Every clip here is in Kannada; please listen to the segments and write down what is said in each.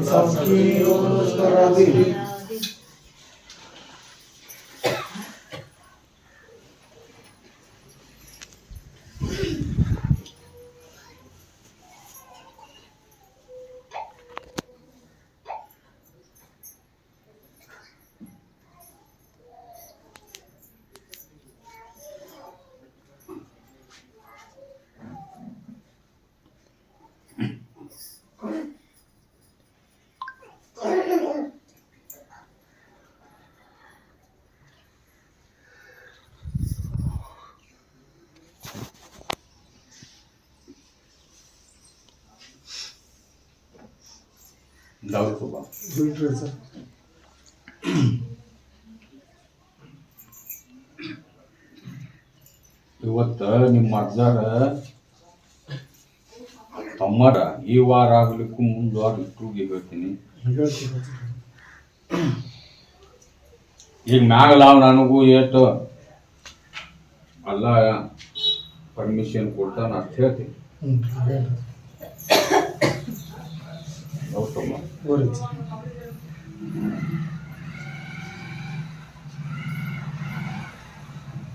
Σαν σκύλος ದಾವೂದ್ ಸರ್ ಇವತ್ತು ನಿಮ್ಮ ಅಜ್ಜಾರ ತಮ್ಮರ ಈ ವಾರ ಆಗ್ಲಿಕ್ಕೂ ಮುಂದೆ ವಾರ ಇಟ್ಟರಿಗೆ ಹೇಳ್ತೀನಿ. ಈಗ ಮ್ಯಾಗಲಾವ್ ನನಗೂ ಏಟು ಅಲ್ಲ ಪರ್ಮಿಷನ್ ಕೊಡ್ತಾನ ಅಂತ ಹೇಳ್ತೀನಿ. ಹೌದಮ್ಮ ಗೋರಿ ಸರ್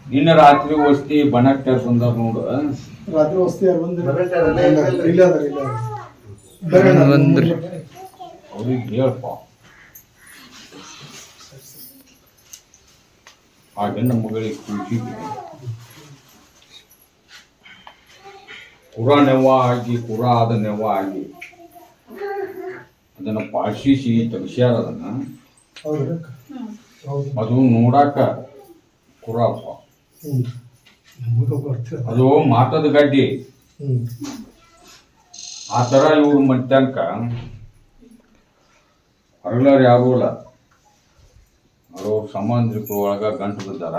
ನಿನ್ನ ರಾತ್ರಿ ವಸ್ತಿ ಬಣಕ್ಕೆ ಬಂದಾರ ನೋಡು ರಾತ್ರಿ ವಸ್ತಿ ಯಾರು ಬಂದಿಲ್ಲ? ಇಲ್ಲ ಇಲ್ಲ ಅದಾರ ಇಲ್ಲ ಬರೋಣ ಬಂದ್ರಿ. ಅವ್ರಿಗೆ ಹೇಳ್ಪ. ಆ ಮಗಳಿಗೆ ಖುಷಿ ಕುರ ನೆವ್ವ ಆಗಿ ಕುರ ಆದ ನೆವ್ವ ಆಗಿ. ಅದನ್ನ ಪಾಶಿಸಿ ತೆಗ್ಸ್ಯಾರ ಅದನ್ನ. ಅದು ನೋಡಾಕ ನಮಗೂ ಅದು ಮಾತದ ಗಡ್ಡಿ. ಆ ತರ ಇವ್ರು ಮಧ್ಯಾಹ್ನಕ ಹೊರಗ್ಲಾರ ಯಾರೂ ಇಲ್ಲ. ಅವರು ಸಂಬಂಧಿಕರು ಒಳಗ ಗಂಟು ಬಿದ್ದಾರ.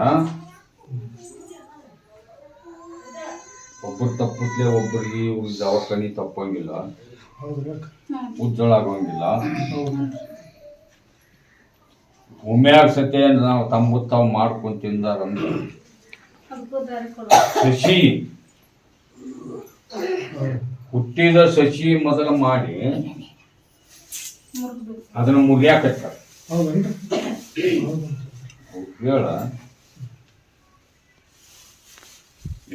ಒಬ್ಬರು ತಪ್ಪುತ್ತೆ ಒಬ್ಬರಿಗೆ ಇವ್ರಿಗೆ ದವಾಖಾನಿ ತಪ್ಪಂಗಿಲ್ಲ? ಉಜ್ಜಳ ಆಗೋಂಗಿಲ್ಲ. ಹೌದು ಒಮ್ಮೆಯಾಗ ಸತ್ಯ ನಾವು ತಮ್ಮ ತಾವು ಮಾಡ್ಕೊಂಡ್ ತಿಂದಾರ ಸಸಿ ಹುಟ್ಟಿದ ಸಸಿ ಮೊದಲು ಮಾಡಿ ಅದನ್ನ ಮುಗಿಯಾಕತ್ತ. ಹೇಳ.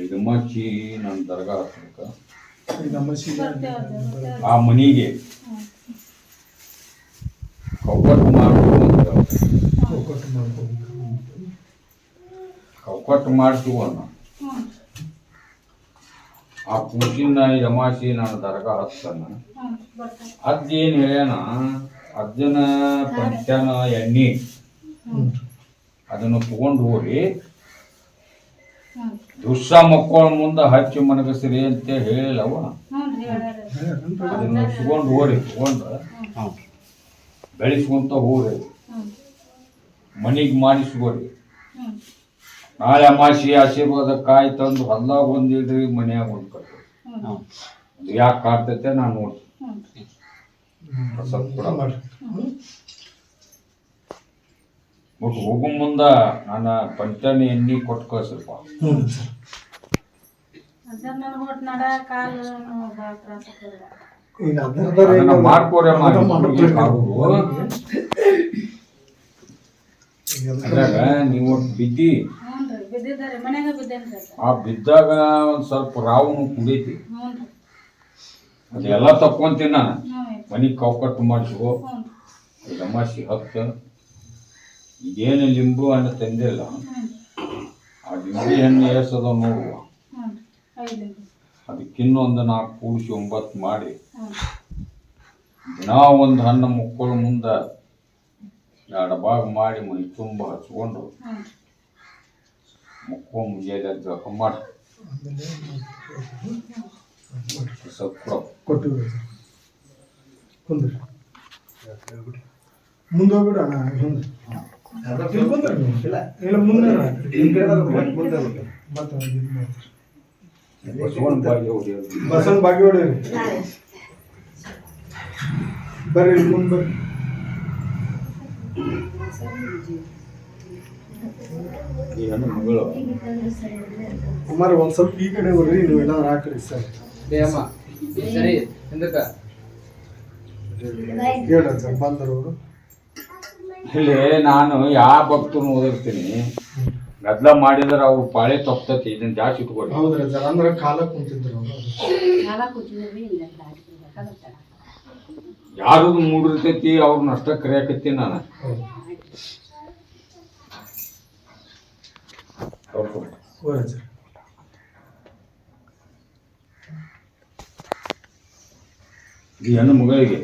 ಇದು ಮಚ್ಚಿ ನನ್ನ ದರ್ಗಾ ಹತ್ರಕ್ಕ. ಆ ಮನಿಗೆ. ಕೌಕಟ್ಟು ಮಾಡ್ಕೊಂಡು ಕೌಕಟ್ಟು ಮಾಡ್ತೀವಿ ಅನ್ನ ಆ ಪೂಜಿನ ಯಮಾಸಿ ನಾನು ದರ್ಗಾ ಹತ್ತನ ಅದೇನು ಏನ್ ಹೇಳ್ಯಾನ? ಅದನ್ನ ಪಂಚನ ಎಣ್ಣೆ. ಅದನ್ನು ತಗೊಂಡು ಹೋಗಿ ದುಸ್ಸ ಮಕ್ಕಳ ಮುಂದೆ ಹಚ್ಚಿ ಮನಗಸಿರಿ ಅಂತ ಹೇಳಿಲ್ಲವ? ಅದನ್ನ ತಗೊಂಡು ಹೋರಿ ತಗೊಂಡು ಬೆಳೆಸ್ಕೊಂತ ಹೋರಿ. ಮನಿಗೆ ಮಾಡಿಸ್ಕೋರಿ. ನಾಳೆ ಅಮಾಸಿ ಆಶೀರ್ವಾದ ಕಾಯಿ ತಂದು ಹೊಲ್ದಾಗ ಒಂದಿಡ್ರಿ ಮನ್ಯಾಗ ಒಂದು ಕಟ್ಟು ಯಾಕೆ ಕಾಡ್ತೈತೆ ನಾನು ನೋಡ್ತೀನಿ. ಸ್ವಲ್ಪ ಕೂಡ ಮಾಡ್ರಿ ಬಟ್ ಹೋಗೋ ಮುಂದ ನನ್ನ ಪಂಚಾಣಿ ಎಣ್ಣೆ ಕೊಟ್ಟು ಕಳ್ಸಪ್ಪ ಹ್ಞೂ ಸರ್. ಈಗ ಮಾಡ್ಕೊರಿ. ಅದ್ರಾಗ ನೀವು ಬಿದ್ದಿ. ಆ ಬಿದ್ದಾಗ ಒಂದ್ ಸ್ವಲ್ಪ ರಾವನು ಕುಡೀತಿ. ಅದೆಲ್ಲ ತಕ್ಕೊಂತೀನಿ ನಾನು. ಮನಿ ಮನಿಗೆ ಕೌಕಟ್ಟು ಮಾಡಿಸ್ಕೋ ಹ್ಞೂ ಹತ್ತು ಈಗೇನು ಲಿಂಬು ಹಣ್ಣು ತಂದಿಲ್ಲ. ಆ ಲಿಂಬಿ ಹಣ್ಣು ಏಸದ ಐದು ಅದಕ್ಕಿನ್ನೊಂದು ನಾಲ್ಕು ಕೂಡಿಸಿ ಒಂಬತ್ತು ಮಾಡಿ. ನಾವು ದಿನಾ ಒಂದು ಹಣ್ಣು ಮುಕ್ಕೊಳ ಮುಂದೆ ಎರಡು ಭಾಗ ಮಾಡಿ ಮೈ ತುಂಬ ಹಚ್ಕೊಂಡು ಮುಕ್ಕೊ ಮುಂಜಾನೆ ಜಳಕ ಮಾಡಿ. ಕೊಟ್ಟು ಮುಂದೋಗ್ಬಿಡ ಇಲ್ಲಿ. ಇಲ್ಲ ಮುಂದೆ. ಬಸವನ ಬಾಗಿ ಹೊಡೀರಿ ಬರ್ರಿ ಮುಂದೆ ಬರ್ರಿ. ಮಗಳು. ಕುಮಾರ ಒಂದ್ ಸ್ವಲ್ಪ ಈ ಕಡೆ ಬರ್ರಿ ನೀವು ಏನಾದ್ರು ಹಾಕ್ರಿ ಸರ್. ಬೇಯಮ್ಮ ಸರಿ ಹಿಂದಕ್ಕ ಹೇಳ ಸರ್ ಬಂದರು ಅವರು. ಇಲ್ಲಿ ನಾನು ಯಾವ ಭಕ್ತರು ಓದಿರ್ತೀನಿ? ಗದ್ಲ ಮಾಡಿದ್ರೆ ಅವ್ರು ಪಾಳೆ ತಪ್ತತಿ ಇದನ್ನ ಜಾಸ್ತಿ ಇಟ್ಕೊಳ್ಳಿ ಹೌದ್ರಿ ಸರ್ ಅಂದ್ರೆ ಕಾಲ ಕುಂತಿದ್ರು. ಯಾರು ಮೂಡಿರ್ತೈತಿ ಅವ್ರನ್ನ ಅಷ್ಟ ಕರೆಯಕತ್ತೀನಿ ನಾನು. ಈ ಹೆಣ್ಣು ಮಗಳಿಗೆ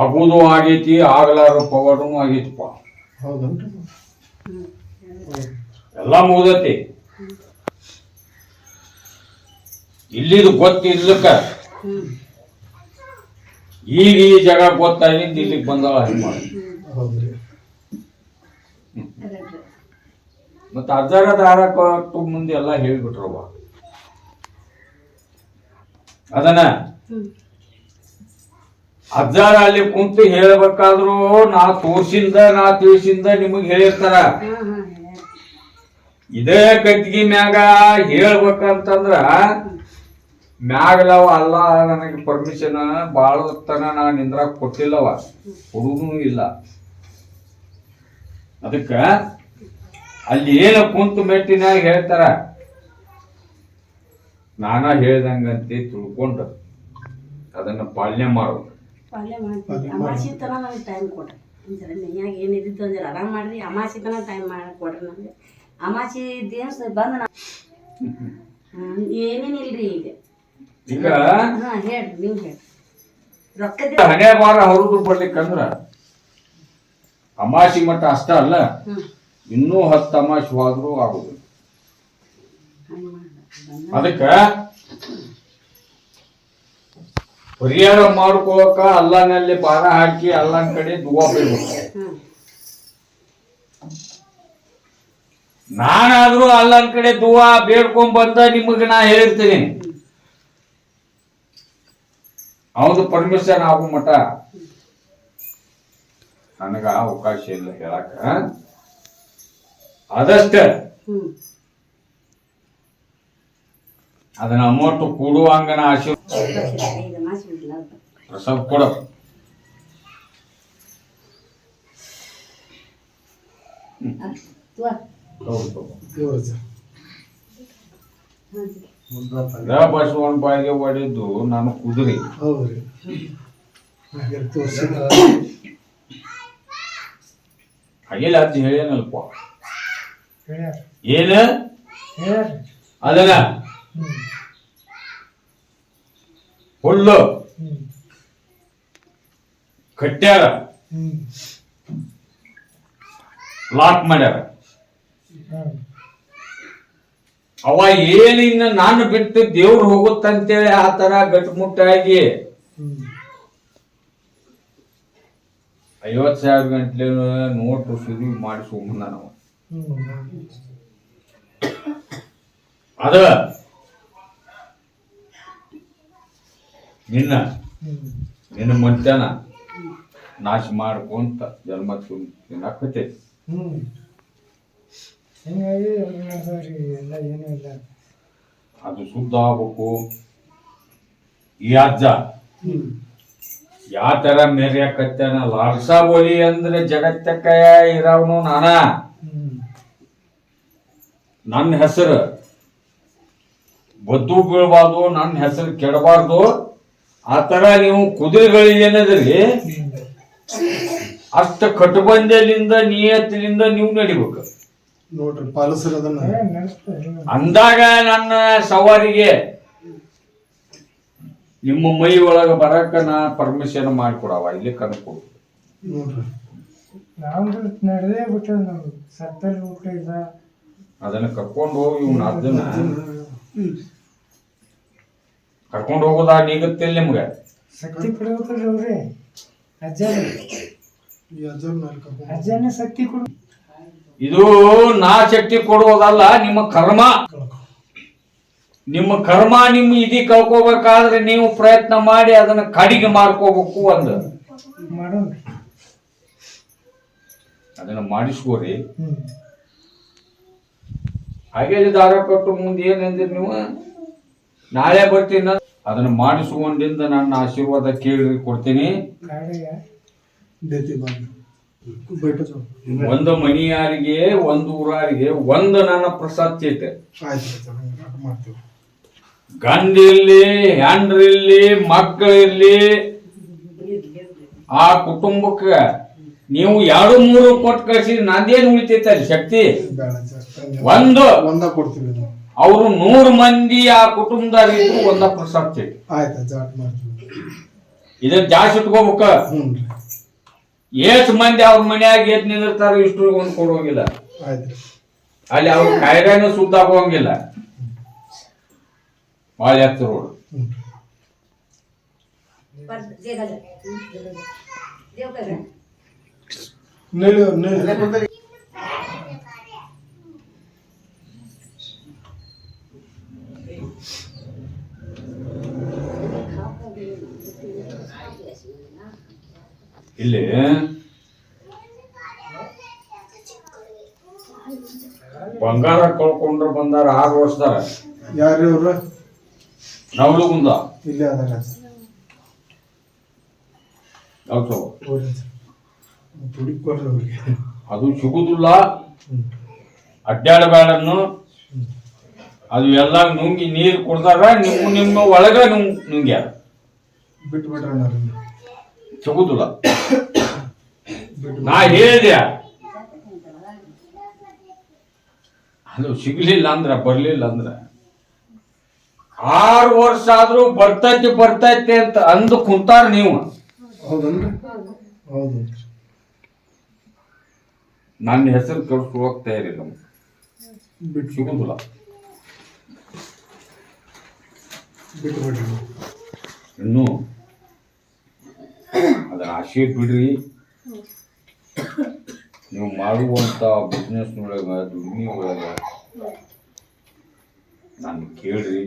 ಆಗುದು ಆಗೈತಿ ಆಗಲಾರ ಪವರ್ನು ಆಗೈತಿಪ್ಪ. ಹೌದನ್ರಿ? ಎಲ್ಲ ಮುಗ್ದೈತಿ. ಇಲ್ಲಿದು ಗೊತ್ತಿರ್ಲಿಕ್ಕ ಈಗ ಈ ಜಾಗ ಗೊತ್ತಾಗಿದ್ದು ಇಲ್ಲಿಗೆ ಬಂದಾಳ ಹೆಣ್ಮಾಡಿ ಹೌದ್ರಿ. ಮತ್ತೆ ಅಜ್ಜಾರ ದಾರ ಕೊಟ್ಟು ಮುಂದೆ ಎಲ್ಲ ಹೇಳ್ಬಿಟ್ರವ್ವ. ಅದನ್ನ ಅಜ್ಜಾರ ಅಲ್ಲಿ ಕುಂತು ಹೇಳ್ಬೇಕಾದ್ರು ನಾ ತೋರ್ಸಿಂದ ನಾ ತಿಳಿಸಿಂದ ನಿಮಗ್ ಹೇಳಿರ್ತಾರ. ಇದೇ ಕಟ್ಟಿಗೆ ಮ್ಯಾಗ ಹೇಳ್ಬೇಕಂತಂದ್ರ ಮ್ಯಾಗಲವ ಅಲ್ಲ, ನನಗೆ ಪರ್ಮಿಷನ್ ಬಾಳ ತನ ನಾ ನಿಂದ್ರಾಗ ಕೊಟ್ಟಿಲ್ಲವ. ಹುಡುಗನು ಇಲ್ಲ. ಅದಕ್ಕ ಅಲ್ಲಿ ಏನು ಕುಂತು ಮೆಟ್ಟಿನಾಗ ಹೇಳ್ತಾರ? ನಾನ ಹೇಳ್ದಂಗಂತೆ ತಿಳ್ಕೊಂಡು ಅದನ್ನ ಪಾಲನೆ ಮಾಡು. ಪಾಲ್ಯ ಮಾಡ್ತೀವಿ. ಅಮಾಸಿ ತನ ನನಗೆ ಟೈಮ್ ಕೊಡ್ರಿ ಒಂದ್ಸಲ ಮನ್ಯಾಗ ಏನಿದ್ದು ಅಂದ್ರೆ ಆರಾಮ್ ಮಾಡ್ರಿ ಅಮಾಸಿ ತನ ಟೈಮ್ ಮಾಡಿ ಕೊಡ್ರಿ ನನಗೆ ಅಮಾಸಿ ದೇವಸ್ ಬಂದು ನಾ ಏನೇನಿಲ್ರಿ ಈಗ? ಈಗ? ಹಾ ಹೇಳ್ರಿ ನೀವು ಹೇಳ್ರಿ. ರೊಕ್ಕದ ಹಣೆ ಬಾರ ಹರಿದು ಬರ್ಲಿಕ್ಕಂದ್ರ ಅಮಾಸಿ ಮಟ್ಟ ಅಷ್ಟ ಅಲ್ಲ ಇನ್ನೂ ಹತ್ತು ಅಮಾಸಿ ಹೋದ್ರೂ ಆಗುದಿಲ್ಲ. ಅದಕ್ಕ ಪರಿಹಾರ ಮಾಡ್ಕೋಕ ಅಲ್ಲನಲ್ಲಿ ಬಾರ ಹಾಕಿ ಅಲ್ಲನ ಕಡೆ ದುವಾ ಹ್ಮ್ ನಾನಾದ್ರೂ ಅಲ್ಲನ್ ಕಡೆ ದುವಾ ಬೇಡ್ಕೊಂಡ್ ಬಂದ ನಿಮಗೆ ನಾ ಹೇಳಿರ್ತೀನಿ. ಅವನು ಪರ್ಮಿಷನ್ ಆಗೋ ಮಠ. ನನಗ ಅವಕಾಶ ಇಲ್ಲ ಹೇಳಕ ಅದಷ್ಟ ಅದನ್ನ ಅಮೌಂಟ್ ಕೂಡುವಂಗನ ಬಿಡ್ಲ ಪ್ರಸಾದ್ ಕೊಡ. ಬಸವಣ್ಣ ಬಾಯಿಗೆ ಹೊಡೆದು ನಾನು ಕುದುರೆ. ಹೌದ್ರಿ ಹಾಗೆಲ್ಲ ಅಜ್ಜಿ ಹೇಳ್ಯಾನಲ್ಪ ಏನ? ಅದನ್ನ ಹುಲ್ಲು. ಕಟ್ಟ್ಯಾರ ಲಾಕ್ ಮಾಡ್ಯಾರ. ಅವ ಏನಿನ್ನ ನಾನು ಬಿಟ್ಟು ದೇವ್ರು ಹೋಗುತ್ತಂತೇಳಿ ಆ ತರ ಗಟ್ಮುಟ್ಟಾಗಿ. ಐವತ್ ಸಾವಿರ ಗಂಟ್ಲೆ ನೋಟು ಸುರಿ ಮಾಡಿ ಸುಮ್ಮನ ನಾವು. ಅದ ನಿನ್ನ ನಿನ್ನ ಮಧ್ಯಾಹ್ನ ನಾಶ ಮಾಡ್ಕೊಂತ ಜನ್ಮ ತಿನ್ನಕತ್ತೈತಿ ಹಿಂಗಾಗಿ ಎಲ್ಲ ಏನೂ ಇಲ್ಲ. ಅದು ಶುದ್ಧ ಆಗ್ಬೇಕು. ಈ ಅಜ್ಜ ಯಾವ ತರ ಮೆರ್ಯಾಕತ್ತಾನ ಲಾಲ್ಸಾ ಬೋಲಿ ಅಂದ್ರೆ ಜಗತ್ತಕ್ಕ ಇರವನು ನಾನ. ನನ್ನ ಹೆಸರು ಬದ್ದು ಬೀಳ್ಬಾರ್ದು ನನ್ನ ಹೆಸರು ಕೆಡಬಾರ್ದು. ಆ ತರ ನೀವು ಕುದುರೆಗಳಿಗೇನದ್ರಿ ಅಷ್ಟ ಕಟುಬಂಧದಿಂದ ನಿಯತ್ತಿನಿಂದ ನೀವು ನಡಿಬೇಕು. ನೋಡ್ರಿ ಪಾಲಿಸ್ರಿ ಅದನ್ನ ಅಂದಾಗ ನನ್ನ ಸವಾರಿಗೆ ನಿಮ್ಮ ಮೈ ಒಳಗ ಬರಕ ನಾ ಪರ್ಮಿಷನ್ ಮಾಡಿಕೊಡವ ಇಲ್ಲಿ ಕನ್ಕೊಡು ನೋಡ್ರಿ. ನಾವು ನಡೆದೇ ನಾವು ಸತ್ತಲ್ಲಿ ಇಲ್ಲ ಅದನ್ನ ಕರ್ಕೊಂಡು ಹೋಗಿ ಇವ್ನ ಅದನ್ನ ಕರ್ಕೊಂಡು ಹೋಗೋದಾ ನೀಗತ್ತಿಲ್ಲ ನಿಮ್ಗೆ? ಶಕ್ತಿ ಕೊಡ್ಬೇಕಲ್ರಿ ಅವ್ರಿ ಅಜ್ಜನ. ಶಕ್ತಿ ಕೊಡು. ಇದು ನಾ ಶಕ್ತಿ ಕೊಡುವುದಲ್ಲ ನಿಮ್ಮ ಕರ್ಮ. ನಿಮ್ಮ ಕರ್ಮ ನಿಮ್ಮ ಇದಿ ಕಳ್ಕೋಬೇಕಾದ್ರೆ ನೀವು ಪ್ರಯತ್ನ ಮಾಡಿ ಅದನ್ನ ಕಡಿಗೆ ಮಾಡ್ಕೋಬೇಕು ಒಂದು ಅದನ್ನ ಮಾಡಿಸ್ಕೋರಿ. ಹಾಗೆ ದಾರ ಕೊಟ್ಟು ಮುಂದೆ ಏನಂದ್ರಿ ನೀವು? ನಾಳೆ ಬರ್ತೀನಿ ಅದನ್ನು ಮಾಡಿಸಿಕೊಂಡಿಂದ ನನ್ನ ಆಶೀರ್ವಾದ ಕೇಳಿ ಕೊಡ್ತೀನಿ. ಒಂದು ಮನಿಯಾರಿಗೆ ಒಂದು ಊರಾರಿಗೆ ಒಂದು ನನ್ನ ಪ್ರಸಾದ್ ಚೈತೆ. ಗಂಡಿರ್ಲಿ ಮಕ್ಕಳು ಮಕ್ಕಳಿರ್ಲಿ ಆ ಕುಟುಂಬಕ್ಕೆ ನೀವು ಎರಡು ಮೂರು ಕೊಟ್ಟು ಕಳಿಸಿ ನಂದೇನು ಉಳಿತೈತೆ ಶಕ್ತಿ? ಒಂದು. ಒಂದ ಕೊಡ್ತೀವಿ ಅವರು ನೂರು ಮಂದಿ ಆ ಕುಟುಂಬದಾಗ ಇದ್ರು ಒಂದ ಪ್ರಸಾದ್ ಚೈತೆ ಆಯ್ತು ಜಾಟ್ ಮಾಡ್ತೀವಿ ಇದನ್ನ ಜಾಸ್ತಿ ಇಟ್ಕೋಬೇಕ? ಹ್ಞೂ ರೀ. ಎಷ್ಟು ಮಂದಿ ಅವ್ರ ಮನ್ಯಾಗ ಎದ್ ನಿಂದಿರ್ತಾರ ಇಷ್ಟು ಒಂದು ಕೊಡೋಂಗಿಲ್ಲ. ಆಯ್ತು ಅಲ್ಲಿ ಅವ್ರ ಕಾಯಿಲೆನೂ ಸುದ್ದ ಆಗೋಂಗಿಲ್ಲ. ಭಾಳ ಎತ್ತರ ರೋಡ್ ಹ್ಞೂ ಇಲ್ಲಿ? ಬಂಗಾರ ಕಳ್ಕೊಂಡ್ರ ಬಂದಾರ ಆರು ವರ್ಷದಾರ. ಯಾರು ನವಲು ಮುಂದ ಇಲ್ಲೇ ಅವ್ರಿಗೆ. ಅದು ಸಿಗುದಿಲ್ಲ. ಅಡ್ಡಾಡಬೇಡನ್ನು ಅದು ಎಲ್ಲ ನುಂಗಿ ನೀರು ಕೊಡ್ತಾರ ನಿಮ್ಮ ನಿಮ್ಮ ಒಳಗ ನುಂಗ್ ನುಂಗ್ಯಾರ. ಬಿಟ್ಟು ಅಣ್ಣ ಸಿಗುದಿಲ್ಲ. ನಾ ಹೇಳಿದೆ. ಅದು ಸಿಗ್ಲಿಲ್ಲ ಅಂದ್ರ ಬರ್ಲಿಲ್ಲ ಅಂದ್ರ. ಆರು ವರ್ಷ ಆದ್ರೂ ಬರ್ತೈತಿ ಬರ್ತೈತಿ ಅಂತ ಅಂದು ಕುಂತಾರ ನೀವು. ನನ್ನ ಹೆಸರು ಕೆಡ್ಸ್ಕೊಳಕ್ ಹೋಗ್ತಾ ಇರಿ ಸಿಗುದಿಲ್ಲ. ಬಿಟ್ಟು ಇನ್ನು ಅದನ್ನ ಆಶೆ ಬಿಡ್ರಿ. ನೀವು ಮಾಡುವಂಥ ಬಿಸ್ನೆಸ್ ಒಳಗ ದುಡಿಮೆ ಒಳಗ ನಾನು ಕೇಳ್ರಿ.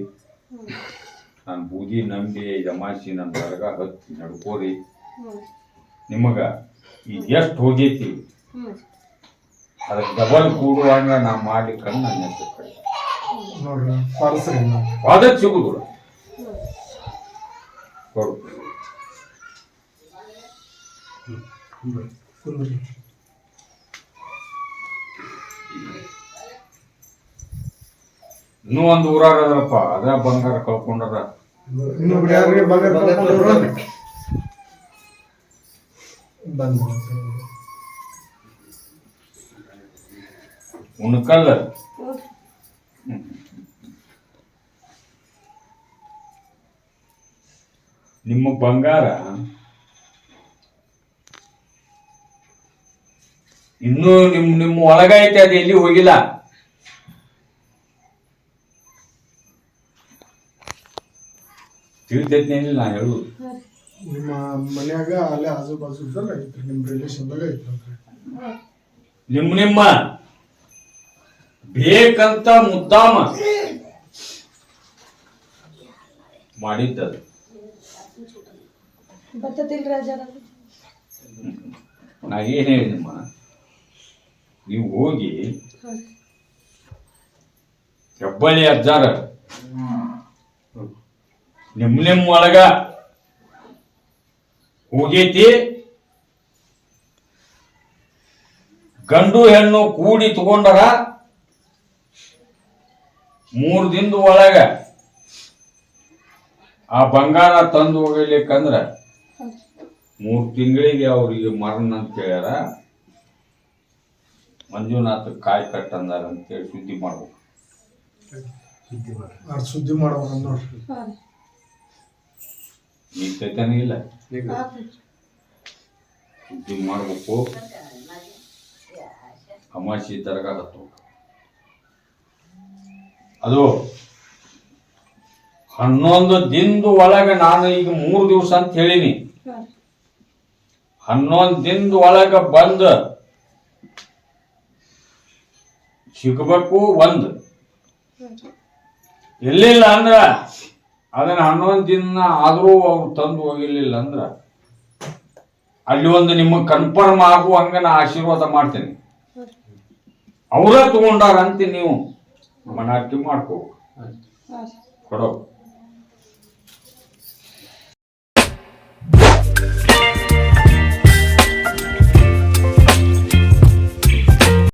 ನಾನು ಬೂದಿ ನಂಬಿ ಜಮಾಸಿ ನನ್ನ ದರ್ಗ ಹತ್ತಿ ನಡ್ಕೋರಿ. ನಿಮಗೆ ಈಗ ಎಷ್ಟು ಹೋಗೈತಿ? ಅದಕ್ಕೆ ಡಬಲ್ ಕೂಡುವಂಗ ನಾ ಮಾಡ್ಲಿಕ್ಕೆ ನನ್ನ ಹೆಸರು ಕಡೆ ನೋಡ್ರಿ ಸಿಗುದಿಲ್ಲ. ಕೊಡು ಕುಂದ್ರಿ ಇನ್ನೂ ಒಂದು ಊರಾಗ ಅದರಪ್ಪ ಅದ ಬಂಗಾರ ಕಳ್ಕೊಂಡದ ಉಣ್ಕಲ್ಲ ನಿಮ್ಮ ಬಂಗಾರ ಇನ್ನೂ ನಿಮ್ ನಿಮ್ಮ ಒಳಗೈತೆ ಅದು ಎಲ್ಲಿ ಹೋಗಿಲ್ಲ. ತಿಳಿತೈತಿ ನಾ ಹೇಳು ನಿಮ್ಮ ಮನ್ಯಾಗ ಅಲ್ಲೇ ಆಜು ಬಾಜುದಾಗ ಐತ್ರಿ ನಿಮ್ಮ ರಿಲೇಷನ್ದಾಗ ಐತ್ರಿ ನಿಮ್ಮ ನಿಮ್ಮ. ಬೇಕಂತ ಮುದ್ದಾಮ. ಮಾಡಿದ್ದದು. ನಾ ಏನ್ ಹೇಳಿದಮ್ಮ ನೀವು ಹೋಗಿ ಹೆಬ್ಬಳ್ಳಿ ಅಜ್ಜಾರ. ನಿಮ್ ನಿಮ್ ಒಳಗ ಹೋಗೈತಿ. ಗಂಡು ಹೆಣ್ಣು ಕೂಡಿ ತಗೊಂಡರ ಮೂರ್ ದಿನದ ಒಳಗ ಆ ಬಂಗಾರ ತಂದು ಹೋಗ್ಲಿಕ್ಕಂದ್ರ ಮೂರ್ ತಿಂಗಳಿಗೆ ಅವ್ರಿಗೆ ಮರಣ ಅಂತ ಹೇಳ್ಯಾರ. ಮಂಜುನಾಥ್ ಕಾಯಿ ಕಟ್ಟಂದಾರ ಅಂತ ಹೇಳಿ ಸುದ್ದಿ ಮಾಡ್ಬೇಕು. ಆ ಸುದ್ದಿ ಮಾಡ್ಬೇಕು ನೋಡ್ರಿ ಈಗ ಚೈತನ್ಯ ಇಲ್ಲ? ಸುದ್ದಿ ಮಾಡ್ಬೇಕು. ಅಮಾಸಿ ದರ್ಗಾ ಹತ್ತು. ಅದು ಹನ್ನೊಂದು ದಿನದ ಒಳಗೆ ನಾನು ಈಗ ಮೂರು ದಿವಸ ಅಂತ ಹೇಳಿನಿ. ಹನ್ನೊಂದು ದಿನದ ಒಳಗೆ ಬಂದು ಸಿಗಬೇಕು ಒಂದು. ಎಲ್ಲಿಲ್ಲ ಅಂದ್ರ ಅದನ್ನ ಹನ್ನೊಂದು ದಿನ ಆದರೂ ಅವ್ರು ತಂದು ಹೋಗಿರ್ಲಿಲ್ಲ ಅಂದ್ರ ಅಲ್ಲಿ ಒಂದು ನಿಮಗೆ ಕನ್ಫರ್ಮ್ ಆಗುವಂಗ ನಾ ಆಶೀರ್ವಾದ ಮಾಡ್ತೇನೆ. ಅವರ ತಗೊಂಡಾರ ಅಂತ ನೀವು ಮನಾರ್ತಿ ಮಾಡ್ಕೋಬೇಕು. ಹಾಂ